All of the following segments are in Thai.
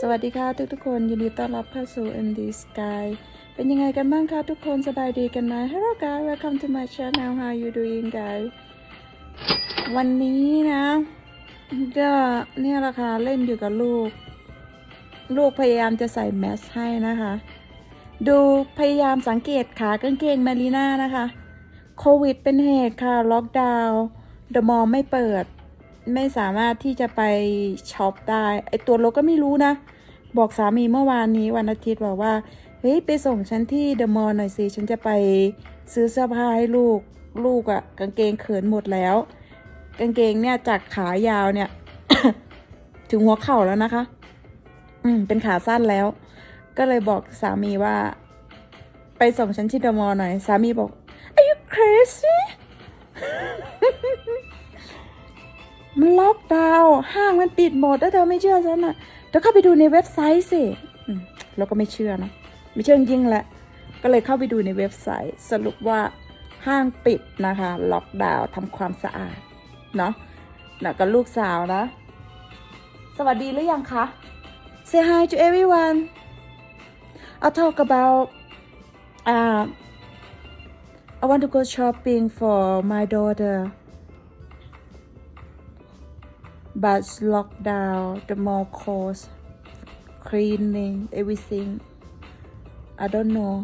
สวัสดีค่ะทุกทุกๆคนยินดีต้อนรับเข้าสู่ MD Sky เป็นยังไงกันบ้างคะทุกคนสบายดีกันไหม Hello guys welcome to my channel how you doing guys วันนี้นะ ก็เนี่ยละค่ะเล่นอยู่กับลูก ลูกพยายามจะใส่แมสให้นะคะ ดูพยายามสังเกตขากางเกงมารีน่านะคะโควิดเป็นเหตุค่ะ ล็อกดาวน์เดอะมอลล์ไม่เปิด ไม่สามารถที่จะไปช็อปได้ ไอตัวรถก็ไม่รู้นะ บอกสามีเมื่อวานนี้วันอาทิตย์บอกว่า เฮ้ย ไปส่งฉันที่เดอะมอลล์หน่อยสิ ฉันจะไปซื้อเสื้อผ้าให้ลูก ลูกอะกางเกงเขินหมดแล้ว กางเกงเนี่ยจากขายาวเนี่ย ถึงหัวเข่าแล้วนะคะ อืม เป็นขาสั้นแล้ว ก็เลยบอกสามีว่า ไปส่งฉันที่เดอะมอลล์หน่อย สามีบอก Are you crazy มันล็อกดาวน์ห้างมันปิดหมดถ้าเธอไม่เชื่อฉันอะเธอเข้าไปดูในเว็บไซต์สิเราก็ไม่เชื่อนะไม่เชื่อจริงแหละก็เลยเข้าไปดูในเว็บไซต์ สรุปว่าห้างปิดนะคะ ล็อกดาวน์ทำความสะอาดเนาะนะกับลูกสาวนะ สวัสดีหรือยังคะ Say hi to everyone I'll talk about uh, I want to go shopping for my daughter but lock down the mall closed cleaning everything I don't know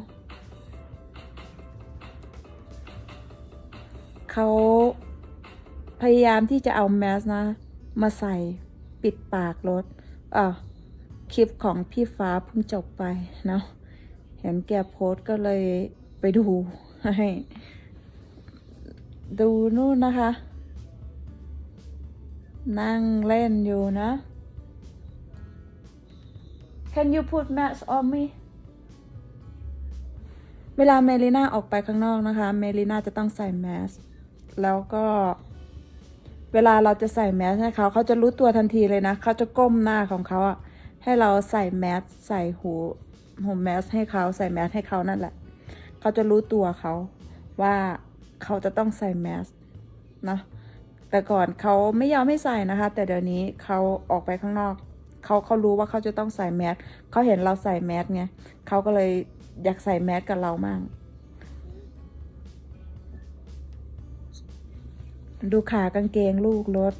เขาพยายามที่จะเอาแมสนะ มาใส่ปิดปากรถอะคลิปของพี่ฟ้าเพิ่งจบไปเนาะเห็นแกโพสก็เลยไปดูให้ ดูนู่นนะคะ นั่งเล่นอยู่นะ Can you put mask on me เวลาเมลิน่าออกไปข้างนอกนะคะ เมลิน่าจะต้องใส่แมสแล้วก็เวลาเราจะใส่แมสให้เขาเขาจะรู้ตัวทันทีเลยนะ เขาจะก้มหน้าของเขาอะให้เราใส่แมสใส่หูหูแมสให้เขาใส่แมสให้เขานั่นแหละ เขาจะรู้ตัวเขาว่าเขาจะต้องใส่แมสนะ แต่ก่อนเขาไม่ยอมให้ใส่นะคะ แต่เดี๋ยวนี้เขาออกไปข้างนอกเขาเขารู้ว่าเขาจะต้องใส่แมสเขาเห็นเราใส่แมสไงเขาก็เลยอยากใส่แมสกับเรามั่งดูขากางเกงลูกรถ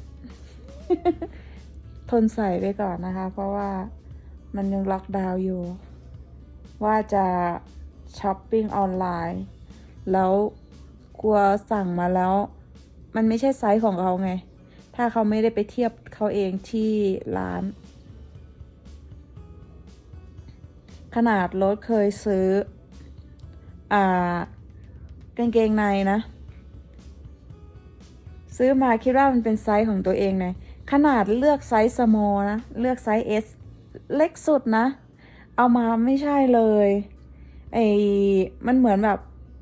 ทนใส่ไปก่อนนะคะ เพราะว่ามันยังล็อกดาวน์อยู่ ว่าจะช้อปปิ้งออนไลน์ แล้วกลัวสั่งมาแล้ว มันไม่ใช่ไซส์ของเขาไง ถ้าเขาไม่ได้ไปเทียบเขาเองที่ร้าน ขนาดรถเคยซื้อ อ่ากางเกงในนะ ซื้อมาคิดว่ามันเป็นไซส์ของตัวเองไงขนาดเลือกไซส์ small นะ เลือกไซส์ S เล็กสุดนะ เอามาไม่ใช่เลยไอ้มันเหมือนแบบ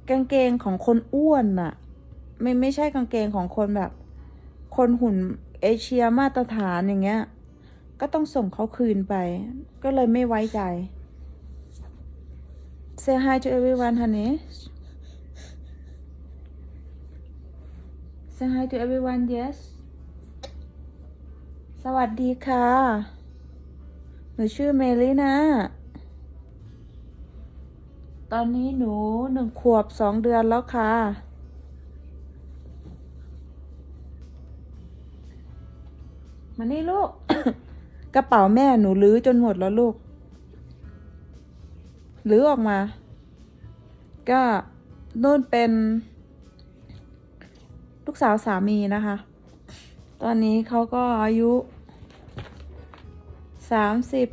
กางเกงของคนอ้วนน่ะ ไม่ไม่ใช่กางเกงของคนแบบ คนหุ่นเอเชียมาตรฐานอย่างเงี้ย ก็ต้องส่งเขาคืนไป ก็เลยไม่ไว้ใจ Say hi to everyone honey Say hi to everyone yes สวัสดีค่ะ หนูชื่อเมลินะ ตอนนี้หนูหนึ่งขวบสองเดือนแล้วค่ะ มานี่ลูก กระเป๋าแม่หนูลื้อจนหมดแล้วลูกลื้อออกมา ก็นู่นเป็น ลูกสาวสามีนะคะ ตอนนี้เขาก็อายุสามสิบ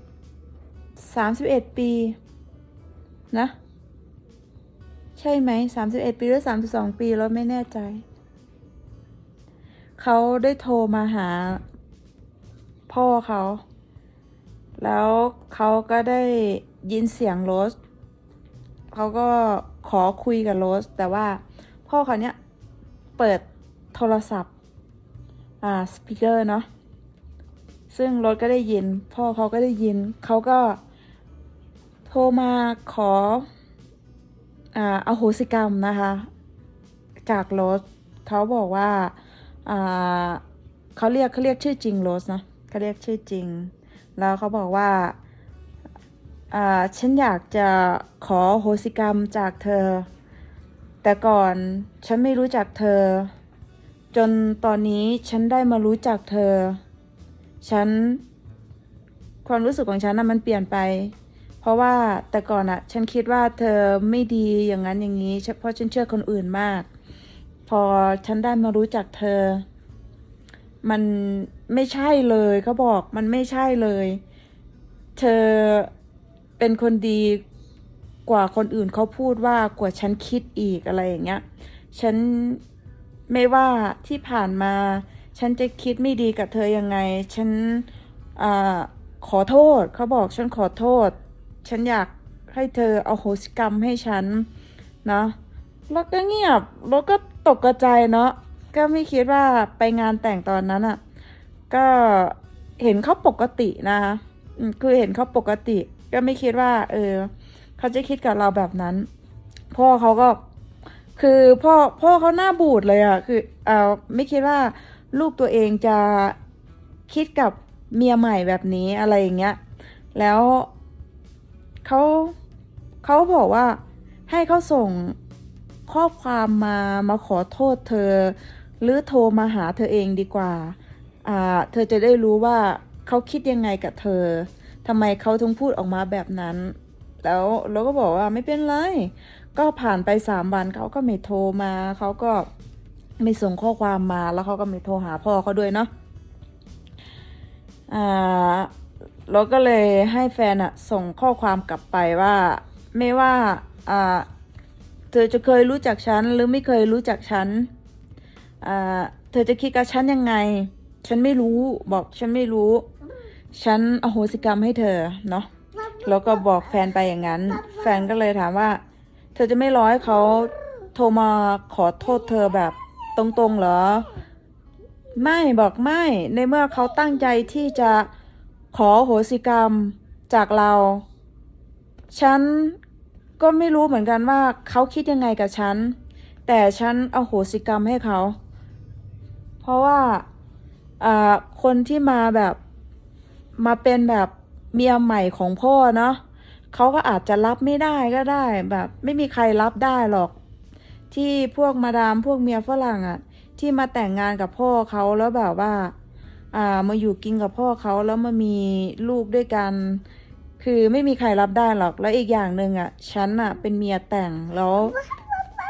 สามสิบเอ็ดปีนะใช่ไหมสามสิบเอ็ดปีหรือสามสิบสองปีแล้วไม่แน่ใจ เขาได้โทรมาหา พ่อเขา แล้วเขาก็ได้ยินเสียงโรสเขาก็ขอคุยกับโรส แต่ว่าพ่อเขาเนี้ยเปิดโทรศัพท์ อ่า สปีกเกอร์เนาะ ซึ่งโรถก็ได้ยิน พ่อเขาก็ได้ยิน เขาก็โทรมาขอ อ่าอโหสิกรรมนะคะ จากโรถเขาบอกว่า อ่าเขาเรียกเขาเรียกชื่อจริงโรสนะ เขาเรียกชื่อจริง แล้วเขาบอกว่าฉันอยากจะขอโหสิกรรมจากเธอ แต่ก่อนฉันไม่รู้จักเธอ จนตอนนี้ฉันได้มารู้จักเธอ ฉันความรู้สึกของฉันนะมันเปลี่ยนไป เพราะว่าแต่ก่อนอะฉันคิดว่าเธอไม่ดีอย่างนั้นอย่างนี้ เพราะฉันเชื่อคนอื่นมาก พอฉันได้มารู้จักเธอ มันไม่ใช่เลยเขาบอกมันไม่ใช่เลย เธอเป็นคนดีกว่าคนอื่นเขาพูดว่ากว่าฉันคิดอีกอะไรอย่างเงี้ย ฉันไม่ว่าที่ผ่านมา ฉันจะคิดไม่ดีกับเธอยังไง ฉันอาขอโทษเขาบอกฉันขอโทษ ฉันอยากให้เธอเอาโหสิกรรมให้ฉันนะแล้วก็เงียบแล้วก็ตกใจเนาะ ก็ไม่คิดว่าไปงานแต่งตอนนั้นอะ่ะ ก็เห็นเขาปกตินะคะอืมคือเห็นเขาปกติ ก็ไม่คิดว่า เออ เขาจะคิดกับเราแบบนั้น พ่อเขาก็ คือพ่อพ่อเขาหน้าบูดเลยอะ่ะ คือเอ่อไม่คิดว่าลูกตัวเองจะคิดกับเมียใหม่แบบนี้อะไรอย่างเงี้ย แล้วเขาเขาบอกว่าให้เขาส่งข้อความมามาขอโทษเธอ หรือโทรมาหาเธอเองดีกว่าอ่าเธอจะได้รู้ว่าเขาคิดยังไงกับเธอทำไมเขาถึงพูดออกมาแบบนั้น แล้วเราก็บอกว่าไม่เป็นไร ก็ผ่านไปสามวันเขาก็ไม่โทรมา เขาก็ไม่ส่งข้อความมา แล้วเขาก็ไม่โทรหาพ่อเขาด้วยเนาะอ่าเราก็เลยให้แฟนอะส่งข้อความกลับไปว่า ไม่ว่าอ่าเธอจะเคยรู้จักฉันหรือไม่เคยรู้จักฉัน เธอจะคิดกับฉันยังไง ฉันไม่รู้บอกฉันไม่รู้ ฉันอโหสิกรรมให้เธอเนาะแล้วก็บอกแฟนไปอย่างนั้น แฟนก็เลยถามว่า เธอจะไม่รอให้เขาโทรมาขอโทษเธอแบบตรงๆเหรอ ไม่บอกไม่ในเมื่อเขาตั้งใจที่จะขอโหสิกรรมจากเรา ฉันก็ไม่รู้เหมือนกันว่าเขาคิดยังไงกับฉัน แต่ฉันเอาโหสิกรรมให้เขา เพราะว่าคนที่มาแบบมาเป็นแบบเมียใหม่ของพ่อเนาะเขาก็อาจจะรับไม่ได้ก็ได้แบบ ไม่มีใครรับได้หรอก ที่พวกมาดามพวกเมียฝรั่งอะที่มาแต่งงานกับพ่อเขาแล้วแบบว่า อ่ามาอยู่กินกับพ่อเขาแล้วมามีลูกด้วยกัน คือไม่มีใครรับได้หรอกแล้วอีกอย่างหนึ่งอะฉันอะเป็นเมียแต่งแล้ว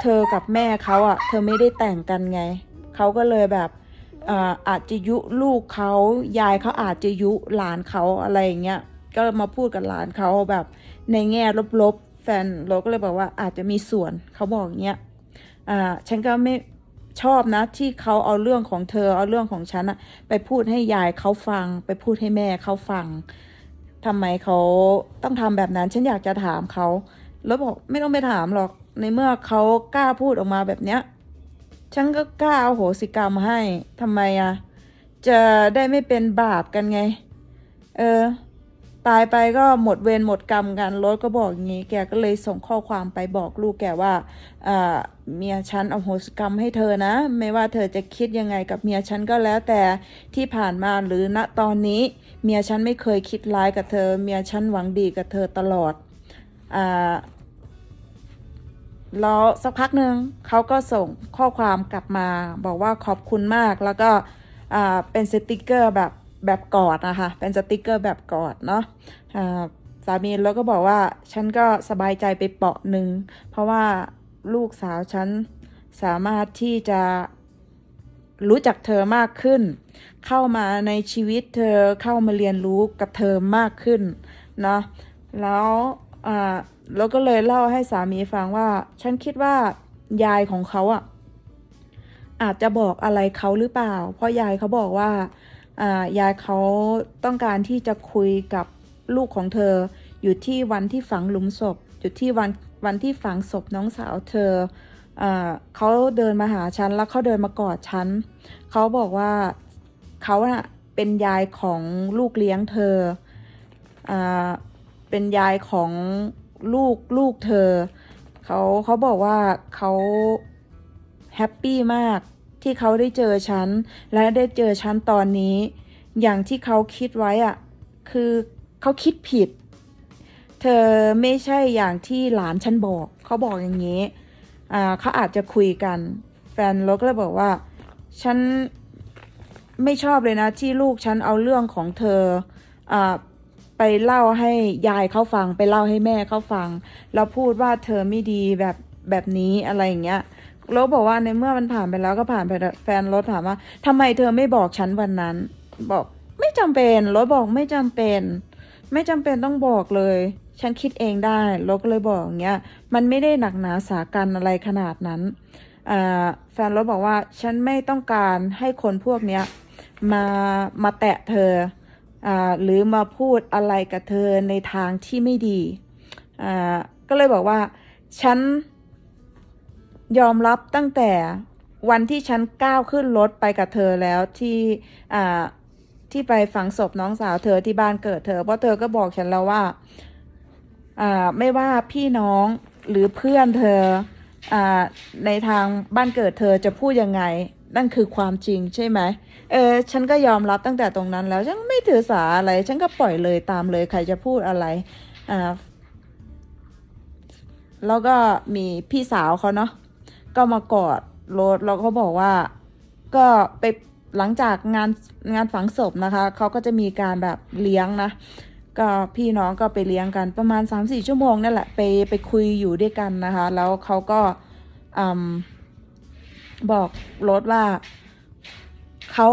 เธอกับแม่เขาอะ เธอไม่ได้แต่งกันไงเขาก็เลยแบบ อาจจะยุลูกเขายายเขาอาจจะยุหลานเขาอะไรอย่างเงี้ยก็มาพูดกับหลานเขาแบบ ในแง่ลบๆ แฟนเราก็เลยบอกว่าอาจจะมีส่วนเขาบอกอย่างเงี้ยอ่าฉันก็ไม่ชอบนะที่เขาเอาเรื่องของเธอเอาเรื่องของฉันอะไปพูดให้ยายเขาฟัง ไปพูดให้แม่เขาฟังทำไมเขาต้องทำแบบนั้น ฉันอยากจะถามเขา แล้วบอกไม่ต้องไปถามหรอกในเมื่อเขากล้าพูดออกมาแบบเนี้ย ฉันก็กล้าเอาโหสิกรรมให้ทำไมอะจะได้ไม่เป็นบาปกันไง เออ ตายไปก็หมดเวรหมดกรรมกันรถก็บอกอย่างนี้ แกก็เลยส่งข้อความไปบอกลูกแกว่าอ่าเมียฉันเอาโหสิกรรมให้เธอนะ ไม่ว่าเธอจะคิดยังไงกับเมียฉันก็แล้วแต่ที่ผ่านมาหรือณตอนนี้ เมียฉันไม่เคยคิดร้ายกับเธอ เมียฉันหวังดีกับเธอตลอด อ่า แล้วสักพักหนึ่งเขาก็ส่งข้อความกลับมาบอกว่าขอบคุณมากแล้วก็เป็นสติกเกอร์แบบแบบกอดนะคะเป็นสติกเกอร์แบบกอดเนาะสามีแล้วก็บอกว่าฉันก็สบายใจไปเปาะหนึ่งเพราะว่าลูกสาวฉันสามารถที่จะรู้จักเธอมากขึ้น เข้ามาในชีวิตเธอเข้ามาเรียนรู้กับเธอมากขึ้นเนาะแล้ว อ่าเราก็เลยเล่าให้สามีฟังว่า ฉันคิดว่ายายของเขาอะ อาจจะบอกอะไรเขาหรือเปล่า เพราะยายเขาบอกว่า อ่ายายเขาต้องการที่จะคุยกับลูกของเธอ อยู่ที่วันที่ฝังหลุมศพอยู่ที่วันวันที่ฝังศพน้องสาวเธออ่าเขาเดินมาหาฉันแล้วเขาเดินมากอดฉันเขาบอกว่าเขาน่ะเป็นยายของลูกเลี้ยงเธออ่าเป็นยายของ ลูกลูกเธอเขาเขาบอกว่าเขาแฮปปี้มากที่เขาได้เจอฉัน และได้เจอฉันตอนนี้ อย่างที่เขาคิดไว้อะคือเขาคิดผิด เธอไม่ใช่อย่างที่หลานฉันบอก เขาบอกอย่างนี้อ่าเขาอาจจะคุยกัน แฟนรถก็เลยบอกว่า ฉันไม่ชอบเลยนะที่ลูกฉันเอาเรื่องของเธออ่า ไปเล่าให้ยายเขาฟัง ไปเล่าให้แม่เขาฟัง แล้วพูดว่าเธอไม่ดีแบบแบบนี้อะไรอย่างเงี้ยรถบอกว่าในเมื่อมันผ่านไปแล้วก็ผ่านไปแฟนรถถามว่าทำไมเธอไม่บอกฉันวันนั้น บอกไม่จำเป็นรถบอกไม่จำเป็น ไม่จำเป็นต้องบอกเลย ฉันคิดเองได้รถก็เลยบอกอย่างเงี้ยมันไม่ได้หนักหนาสากันอะไรขนาดนั้นแฟนรถบอกว่าฉันไม่ต้องการให้คนพวกเนี้ยมามาแตะเธอ หรือมาพูดอะไรกับเธอในทางที่ไม่ดี ก็เลยบอกว่า ฉันยอมรับตั้งแต่วันที่ฉันก้าวขึ้นรถไปกับเธอแล้วที่ที่ไปฝังศพน้องสาวเธอที่บ้านเกิดเธอ เพราะเธอก็บอกฉันแล้วว่าไม่ว่าพี่น้องหรือเพื่อนเธออในทางบ้านเกิดเธอจะพูดยังไง นั่นคือความจริงใช่ไหม เออ ฉันก็ยอมรับตั้งแต่ตรงนั้นแล้ว ฉันไม่ถือสาอะไร ฉันก็ปล่อยเลยตามเลย ใครจะพูดอะไร อ่า แล้วก็มีพี่สาวเขาเนาะ ก็มากอดรถแล้วก็บอกว่า ก็ไปหลังจากงานงานฝังศพนะคะ เขาก็จะมีการแบบเลี้ยงนะ ก็พี่น้องก็ไปเลี้ยงกันประมาณ3-4ชั่วโมงนั่นแหละ ไปไปคุยอยู่ด้วยกันนะคะ แล้วเขาก็ อืม บอกรถว่าเขา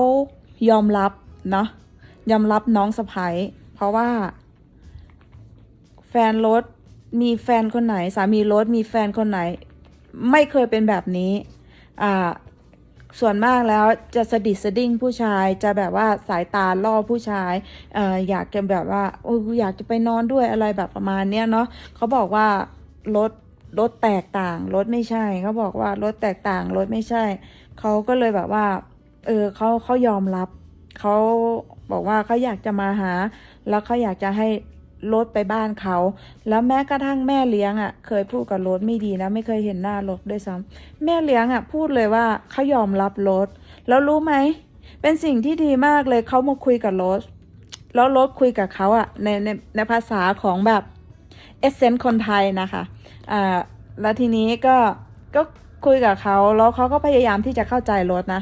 ยอมรับเนาะยอมรับน้องสะพ้ยเพราะว่า แฟนรถมีแฟนคนไหน สามีรถมีแฟนคนไหน ไม่เคยเป็นแบบนี้ อ่า ส่วนมากแล้วจะสะดิดสะดิ้งผู้ชายจะแบบว่าสายตาล่อผู้ชายเอ่ออยากจะแบบว่าโอ้ยอยากจะไปนอนด้วยอะไรแบบประมาณเนี้ยเนาะเขาบอกว่ารถ รถแตกต่างรถไม่ใช่เขาบอกว่ารถแตกต่างรถไม่ใช่ เขาก็เลยแบบว่า เออเขาเขายอมรับ เขาบอกว่าเขาอยากจะมาหา แล้วเขาอยากจะให้รถไปบ้านเขา แล้วแม้กระทั่งแม่เลี้ยงอะ่ะ เคยพูดกับรถไม่ดีนะ ไม่เคยเห็นหน้ารถด้วยซ้ำแม่เลี้ยงอะ่ะ พูดเลยว่าเขายอมรับรถแล้วรู้ไหม เป็นสิ่งที่ดีมากเลยเขามาคุยกับรถแล้วรถคุยกับเขาอะ่ะในในในภาษาของแบบเอเซนต์คนไทยนะคะ อ่าแล้วทีนี้ก็ก็คุยกับเขาแล้วเขาก็พยายามที่จะเข้าใจรถนะ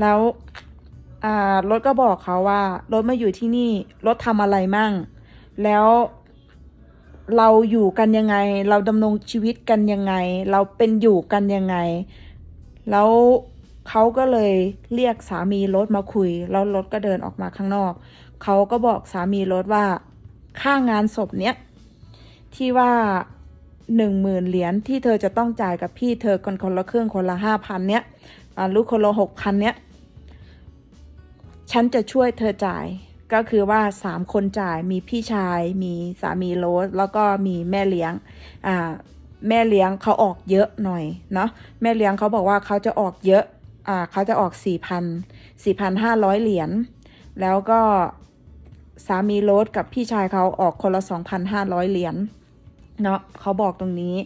แล้วอ่ารถก็บอกเขาว่ารถมาอยู่ที่นี่รถทำอะไรมั่ง แล้วเราอยู่กันยังไง เราดำรงชีวิตกันยังไง เราเป็นอยู่กันยังไง แล้วเขาก็เลยเรียกสามีรถมาคุย แล้วรถก็เดินออกมาข้างนอก เขาก็บอกสามีรถว่าค่างานศพเนี้ยที่ว่า หนึ่งหมื่นเหรียญที่เธอจะต้องจ่ายกับพี่เธอคนคนละครึ่งคนละห้าพันเนี้ยอ่าลูกคนละหกพันเนี้ยฉันจะช่วยเธอจ่ายก็คือว่าสามคนจ่ายมีพี่ชาย มีสามีโรสแล้วก็มีแม่เลี้ยงอ่าแม่เลี้ยงเขาออกเยอะหน่อยเนาะแม่เลี้ยงเขาบอกว่าเขาจะออกเยอะอ่าเขาจะออกสี่พันสี่พันห้าร้อยเหรียญแล้วก็สามีโรสกับพี่ชายเขาออกคนละสองพันห้าร้อยเหรียญ เนาะเขาบอกตรงนี้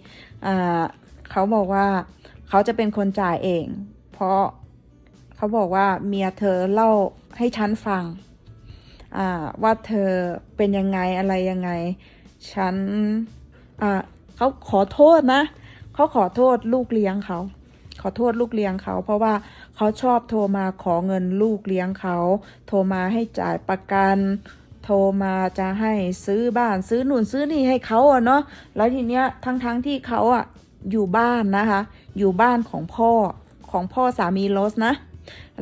เขาบอกว่าเขาจะเป็นคนจ่ายเอง เพราะเขาบอกว่าเมียเธอเล่าให้ฉันฟังว่าเธอเป็นยังไงอะไรยังไง ฉันเขาขอโทษนะ เขาขอโทษลูกเลี้ยงเขา ขอโทษลูกเลี้ยงเขา เพราะว่าเขาชอบโทรมาขอเงินลูกเลี้ยงเขา โทรมาให้จ่ายประกัน โทรมาจะให้ซื้อบ้านซื้อหนุนซื้อนี่ให้เขาอะเนาะแล้วทีเนี้ยทั้งๆทที่เขาอะอยู่บ้านนะคะ อยู่บ้านของพ่อของพ่อสามีโรสนะ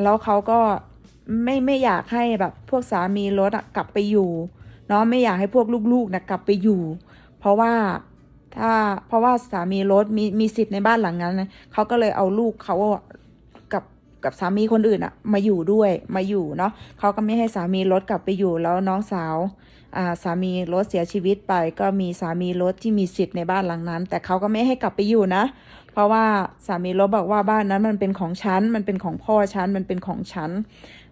แล้วเขาก็ไม่ไม่อยากให้แบบพวกสามีรถอะกลับไปอยู่เนาะไม่อยากให้พวกลูกๆนะกลับไปอยู่ เพราะว่าถ้าเพราะว่าสามีรถมีมีสิทธิ์ในบ้านหลังนั้นนะเขาก็เลยเอาลูกเขา กับสามีคนอื่นอะมาอยู่ด้วยมาอยู่เนาะเขาก็ไม่ให้สามีรถกลับไปอยู่แล้วน้องสาวอ่าสามีรถเสียชีวิตไปก็มีสามีรถที่มีสิทธิ์ในบ้านหลังนั้น แต่เขาก็ไม่ให้กลับไปอยู่นะ เพราะว่าสามีรถบอกว่าบ้านนั้นมันเป็นของฉันมันเป็นของพ่อฉันมันเป็นของฉัน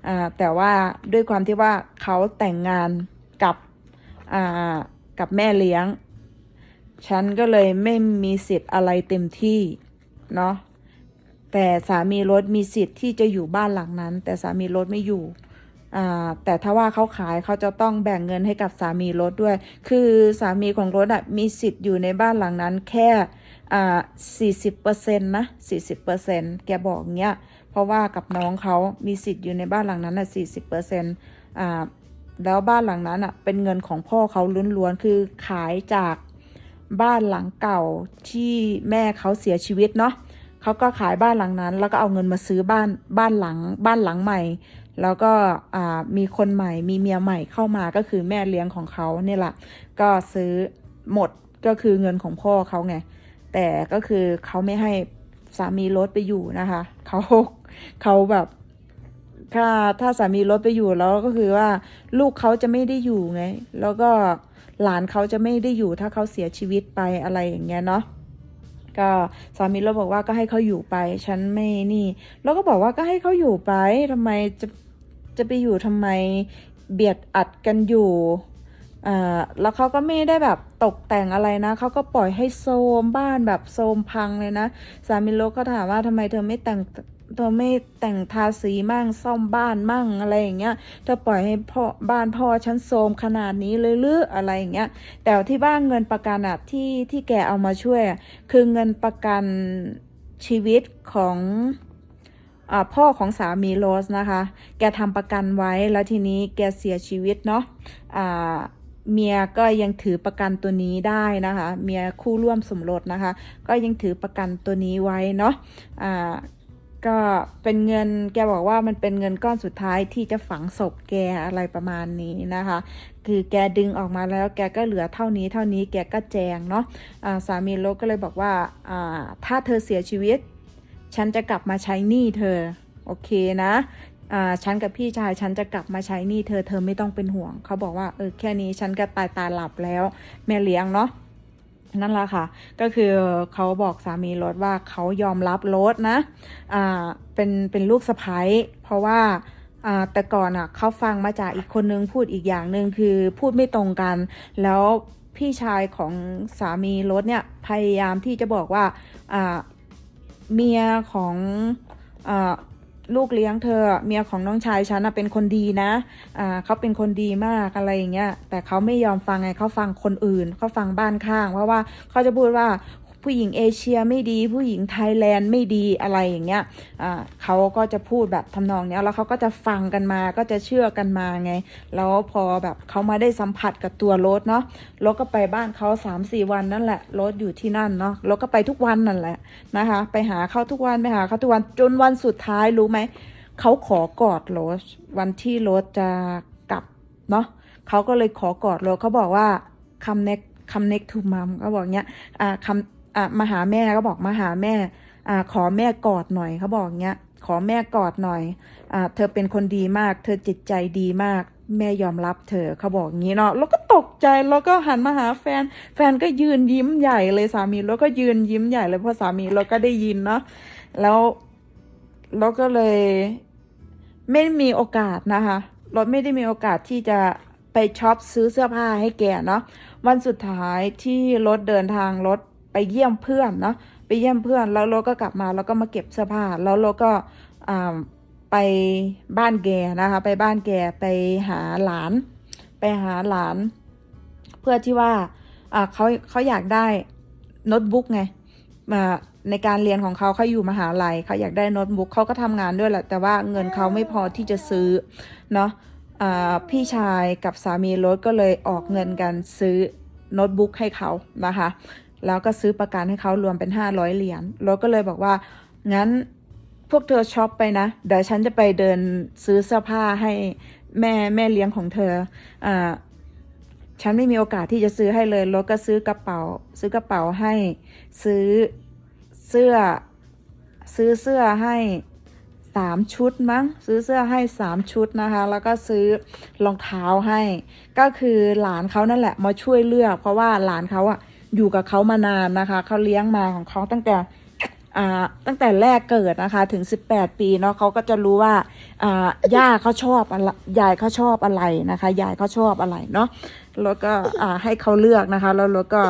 อ่าแต่ว่าด้วยความที่ว่าเขาแต่งงานกับอ่ากับแม่เลี้ยง ฉันก็เลยไม่มีสิทธิ์อะไรเต็มที่เนาะ แต่สามีรถมีสิทธิ์ที่จะอยู่บ้านหลังนั้น แต่สามีรถไม่อยู่แต่ถ้าว่าเขาขายเขาจะต้องแบ่งเงินให้กับสามีรถด้วย คือสามีของรถอะมีสิทธิ์อยู่ในบ้านหลังนั้นแค่สี่สิบเปอร์เซ็นต์นะสี่สิบเปอร์เซ็นต์แกบอกเงี้ย เพราะว่ากับน้องเขามีสิทธิ์อยู่ในบ้านหลังนั้นอะสี่สิบเปอร์เซ็นต์แล้วบ้านหลังนั้นอะเป็นเงินของพ่อเขาล้วนๆ คือขายจากบ้านหลังเก่าที่แม่เขาเสียชีวิตเนาะ เขาก็ขายบ้านหลังนั้น แล้วก็เอาเงินมาซื้อบ้านบ้านหลัง บ้านหลังใหม่ แล้วก็มีคนใหม่มีเมียใหม่เข้ามาก็คือแม่เลี้ยงของเขาเนี่ยแหละก็ซื้อหมดก็คือเงินของพ่อเขาไงแต่ก็คือเขาไม่ให้สามีรถไปอยู่นะคะเขาเขาแบบถ้าถ้าสามีรถไปอยู่แล้วก็คือว่าลูกเขาจะไม่ได้อยู่ไง แล้วก็หลานเขาจะไม่ได้อยู่ถ้าเขาเสียชีวิตไปอะไรอย่างเงี้ยเนาะ ก็สามีเราบอกว่าก็ให้เขาอยู่ไป ฉันไม่นี่ เราก็บอกว่าก็ให้เขาอยู่ไปทำไมจะจะไปอยู่ทำไมเบียดอัดกันอยู่อ่าแล้วเขาก็ไม่ได้แบบตกแต่งอะไรนะเขาก็ปล่อยให้โซมบ้านแบบโซมพังเลยนะ สามีโลก็ถามว่าทำไมเธอไม่แต่ง เธอไม่แต่งทาสีมั่งซ่อมบ้านมั่งอะไรอย่างเงี้ยเธอปล่อยให้พ่อบ้านพ่อฉันโซมขนาดนี้เลยหรืออะไรอย่างเงี้ยแต่ที่บ้านเงินประกันอะที่ที่แกเอามาช่วย คือเงินประกันชีวิตของอพ่อของสามีโรสนะคะ แกทำประกันไว้แล้วทีนี้แกเสียชีวิตเนาะเมียก็ยังถือประกันตัวนี้ได้นะคะ เมียคู่ร่วมสมรสนะคะ ก็ยังถือประกันตัวนี้ไว้เนาะอ่า ก็เป็นเงินแกบอกว่ามันเป็นเงินก้อนสุดท้ายที่จะฝังศพแกอะไรประมาณนี้นะคะ คือแกดึงออกมาแล้วแกก็เหลือเท่านี้เท่านี้แกก็แจงเนาะะสามีโลกก็เลยบอกว่าถ้าเธอเสียชีวิต ฉันจะกลับมาใช้หนี้เธอ โอเคนะฉันกับพี่ชายฉันจะกลับมาใช้หนี้เธอเธอไม่ต้องเป็นห่วง เขาบอกว่าเออแค่นี้ฉันก็ตายตาหลับแล้ว แม่เลี้ยงเนาะ นั่นแหละค่ะ ก็คือเขาบอกสามีรถว่าเขายอมรับรถนะ อ่า เป็น เป็นลูกสะพ้ยเพราะว่า อ่า แต่ก่อนอะเขาฟังมาจากอีกคนนึงพูดอีกอย่างหนึ่งคือพูดไม่ตรงกัน แล้วพี่ชายของสามีรถเนี่ยพยายามที่จะบอกว่า อ่า เมียของ อ่า ลูกเลี้ยงเธอเมียของน้องชายฉันเป็นคนดีนะอ่าเขาเป็นคนดีมากอะไรอย่างเงี้ยแต่เขาไม่ยอมฟังไงเขาฟังคนอื่นเขาฟังบ้านข้าง เพราะว่าเขาจะพูดว่า ผู้หญิงเอเชียไม่ดี ผู้หญิงไทยแลนด์ไม่ดีอะไรอย่างเงี้ยอ่าเขาก็จะพูดแบบทำนองเนี้ยแล้วเขาก็จะฟังกันมาก็จะเชื่อกันมาไง แล้วพอแบบเขามาได้สัมผัสกับตัวรถเนาะรถก็ไปบ้านเขาสามสี่วันนั่นแหละรถอยู่ที่นั่นเนาะรถก็ไปทุกวันนั่นแหละนะคะ ไปหาเขาทุกวันไปหาเขาทุกวันจนวันสุดท้ายรู้ไหมเขาขอกอดโรสวันที่โรสจะกลับเนาะเขาก็เลยขอกอดโรสเขาบอกว่าคำเน็กคำเน็กทูมัมก็บอกเนี้ยอ่าคำ อ่ามาหาแม่ก็บอกมาหาแม่อ่าขอแม่กอดหน่อยเขาบอกเนี้ยขอแม่กอดหน่อยอ่าเธอเป็นคนดีมาก เธอจิตใจดีมาก แม่ยอมรับเธอเขาบอกงี้เนาะแล้วก็ตกใจแล้วก็หันมาหาแฟน แฟนก็ยืนยิ้มใหญ่เลยสามีแล้วก็ยืนยิ้มใหญ่เลยเพราะสามีเราก็ได้ยินเนาะแล้วแล้วก็เลยไม่มีโอกาสนะคะรถไม่ได้มีโอกาสที่จะไปช็อปซื้อเสื้อผ้าให้แกเนาะวันสุดท้ายที่รถเดินทางรถ ไปเยี่ยมเพื่อนเนาะไปเยี่ยมเพื่อน แล้วรถก็กลับมาแล้วก็มาเก็บเสื้อผ้าแล้วรถก็อ่าไปบ้านแกนะคะ ไปบ้านแกไปหาหลาน ไปหาหลาน เพื่อที่ว่าอ่าเขาเขาอยากได้โน้ตบุ๊กไงมาในการเรียนของเขาเขาอยู่มหาลัยเขาอยากได้โน้ตบุ๊กเขาก็ทำงานด้วยแหละแต่ว่าเงินเขาไม่พอที่จะซื้อเนาะอ่าพี่ชายกับสามีรถก็เลยออกเงินกันซื้อโน้ตบุ๊กให้เขานะคะ แล้วก็ซื้อประกันให้เขารวมเป็น 500 เหรียญรถก็เลยบอกว่า งั้นพวกเธอช็อปไปนะ เดี๋ยวฉันจะไปเดินซื้อเสื้อผ้าให้แม่แม่เลี้ยงของเธออ่าฉันไม่มีโอกาสที่จะซื้อให้เลยรถก็ซื้อกระเป๋า ซื้อกระเป๋าให้ ซื้อเสื้อ ซื้อเสื้อให้สามชุดมั้ง ซื้อเสื้อให้สามชุดนะคะ แล้วก็ซื้อรองเท้าให้ ก็คือหลานเขานั่นแหละมาช่วยเลือก เพราะว่าหลานเขาอะ อยู่กับเขามานานนะคะ เขาเลี้ยงมาของเขาตั้งแต่อ่าตั้งแต่แรกเกิดนะคะ ถึง 18 ปีเนาะเขาก็จะรู้ว่าอ่าย่าเขาชอบอะไรยายเขาชอบอะไรนะคะยายเขาชอบอะไรเนาะแล้วก็อ่าให้เขาเลือกนะคะ แล้วแล้วก็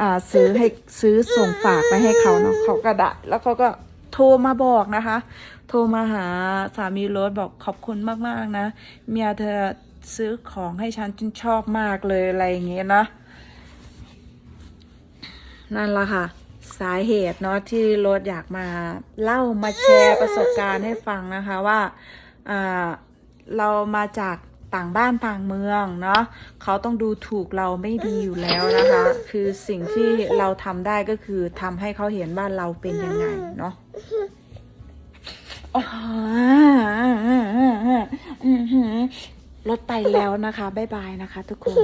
อ่าซื้อให้ซื้อส่งฝากไปให้เขาเนาะเขาก็ได้แล้วเขาก็โทรมาบอกนะคะ โทรมาหาสามีรถบอกขอบคุณมากๆนะ เมียเธอซื้อของให้ฉันจนชอบมากเลยอะไรอย่างเงี้ยนะ นั่นละค่ะ สาเหตุเนาะที่รถอยากมาเล่ามาแชร์ประสบการณ์ให้ฟังนะคะว่าเรามาจากต่างบ้านต่างเมืองเนาะเขาต้องดูถูกเราไม่ดีอยู่แล้วนะคะ คือสิ่งที่เราทำได้ก็คือทำให้เขาเห็นว่านเราเป็นยังไงเนาะรถไปแล้วนะคะ บ๊ายบายนะคะทุกคน